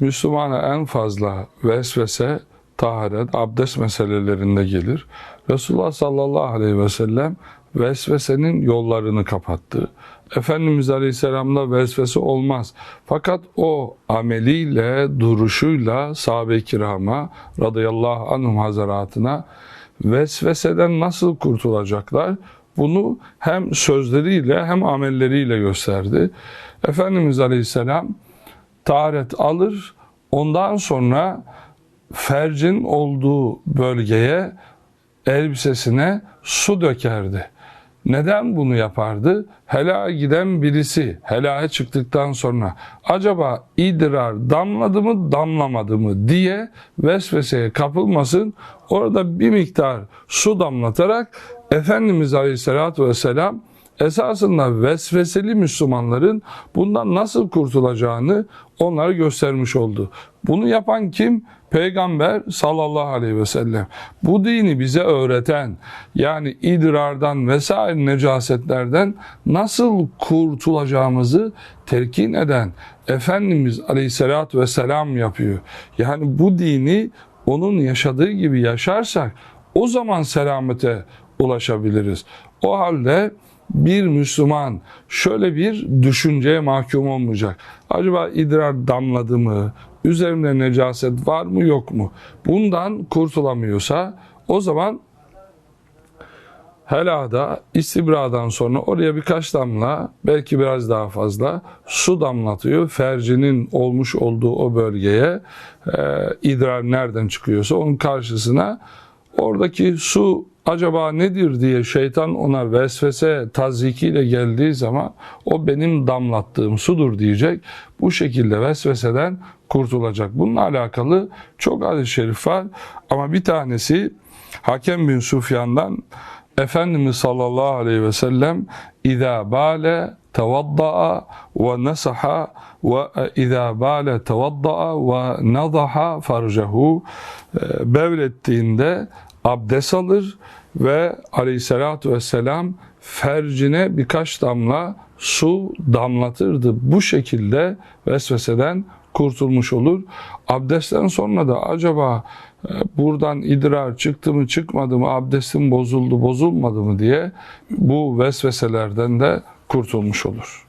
Müslümana en fazla vesvese, taharet, abdest meselelerinde gelir. Resulullah sallallahu aleyhi ve sellem vesvesenin yollarını kapattı. Efendimiz Aleyhisselam'da vesvese olmaz. Fakat o ameliyle, duruşuyla sahabe-i kirama radıyallahu anhum hazaratına vesveseden nasıl kurtulacaklar? Bunu hem sözleriyle hem amelleriyle gösterdi. Efendimiz Aleyhisselam taharet alır, ondan sonra fercin olduğu bölgeye elbisesine su dökerdi. Neden bunu yapardı? Helaya giden birisi, helaya çıktıktan sonra acaba idrar damladı mı damlamadı mı diye vesveseye kapılmasın. Orada bir miktar su damlatarak Efendimiz Aleyhisselatü Vesselam esasında vesveseli Müslümanların bundan nasıl kurtulacağını onlara göstermiş oldu. Bunu yapan kim? Peygamber sallallahu aleyhi ve sellem. Bu dini bize öğreten yani idrardan vesaire necasetlerden nasıl kurtulacağımızı telkin eden Efendimiz aleyhissalatü vesselam yapıyor. Yani bu dini onun yaşadığı gibi yaşarsak o zaman selamete ulaşabiliriz. O halde bir Müslüman şöyle bir düşünceye mahkum olmayacak. Acaba idrar damladı mı? Üzerimde necaset var mı yok mu? Bundan kurtulamıyorsa o zaman helada istibradan sonra oraya birkaç damla belki biraz daha fazla su damlatıyor. Fercinin olmuş olduğu o bölgeye e, idrar nereden çıkıyorsa onun karşısına oradaki su acaba nedir diye şeytan ona vesvese tazikiyle geldiği zaman o benim damlattığım sudur diyecek. Bu şekilde vesveseden kurtulacak. Bununla alakalı çok hadis-i şerif var ama bir tanesi Hakem bin Sufyan'dan Efendimiz sallallahu aleyhi ve sellem İzâ bâle tevadda'a ve nesaha ve izâ bâle tevadda'a ve nadaha farcehu bevlettiğinde abdest alır ve aleyhissalatü vesselam fercine birkaç damla su damlatırdı. Bu şekilde vesveseden kurtulmuş olur. Abdestten sonra da acaba e, buradan idrar çıktı mı çıkmadı mı, abdestim bozuldu bozulmadı mı diye bu vesveselerden de kurtulmuş olur.